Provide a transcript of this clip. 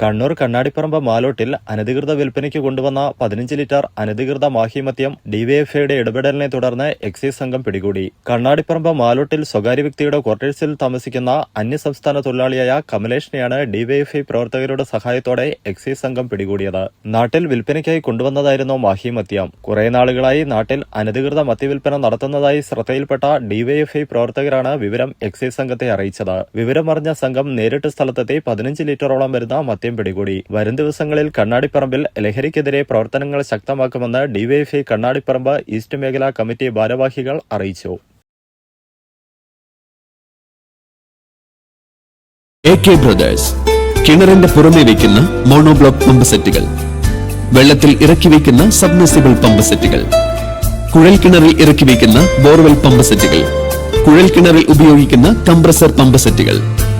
കണ്ണൂർ കണ്ണാടിപ്പറമ്പ് മാലോട്ടിൽ അനധികൃത വിൽപ്പനയ്ക്ക് കൊണ്ടുവന്ന പതിനഞ്ച് ലിറ്റർ അനധികൃത മാഹിമത്യം ഡിവൈഎഫ്ഐയുടെ ഇടപെടലിനെ തുടർന്ന് എക്സൈസ് സംഘം പിടികൂടി. കണ്ണാടിപ്പറമ്പ് മാലോട്ടിൽ സ്വകാര്യ വ്യക്തിയുടെ ക്വാർട്ടേഴ്സിൽ താമസിക്കുന്ന അന്യസംസ്ഥാന തൊഴിലാളിയായ കമലേഷിനെയാണ് ഡിവൈഎഫ്ഐ പ്രവർത്തകരുടെ സഹായത്തോടെ എക്സൈസ് സംഘം പിടികൂടിയത്. നാട്ടിൽ വിൽപ്പനയ്ക്കായി കൊണ്ടുവന്നതായിരുന്നു മാഹിമത്യം കുറെ നാളുകളായി നാട്ടിൽ അനധികൃത മദ്യവിൽപ്പന നടത്തുന്നതായി ശ്രദ്ധയിൽപ്പെട്ട ഡിവൈഎഫ്ഐ പ്രവർത്തകരാണ് വിവരം എക്സൈസ് സംഘത്തെ അറിയിച്ചത്. വിവരമറിഞ്ഞ സംഘം നേരിട്ട് സ്ഥലത്തെത്തി പതിനഞ്ച് ലിറ്ററോളം വരുന്ന മദ്യം പിടികൂടി. വരും ദിവസങ്ങളിൽ കണ്ണാടിപ്പറമ്പിൽ ലഹരിക്കെതിരെ പ്രവർത്തനങ്ങൾ ശക്തമാക്കുമെന്ന് ഡിവൈഎഫ്ഐ കണ്ണാടിപ്പറമ്പ് ഈസ്റ്റ് മേഖലാ കമ്മിറ്റി ഭാരവാഹികൾ അറിയിച്ചു. കിണറിന്റെ പുറമെ വയ്ക്കുന്ന മോണോബ്ലോക്ക് പമ്പ് സെറ്റുകൾ വെള്ളത്തിൽ ഇറക്കി വയ്ക്കുന്ന സബ്മെസിബിൾ പമ്പ് സെറ്റുകൾ കുഴൽ കിണറിൽ ഇറക്കി വയ്ക്കുന്ന ബോർവെൽ പമ്പ് സെറ്റുകൾ കുഴൽ കിണറിൽ ഉപയോഗിക്കുന്ന കംപ്രസർ പമ്പ് സെറ്റുകൾ.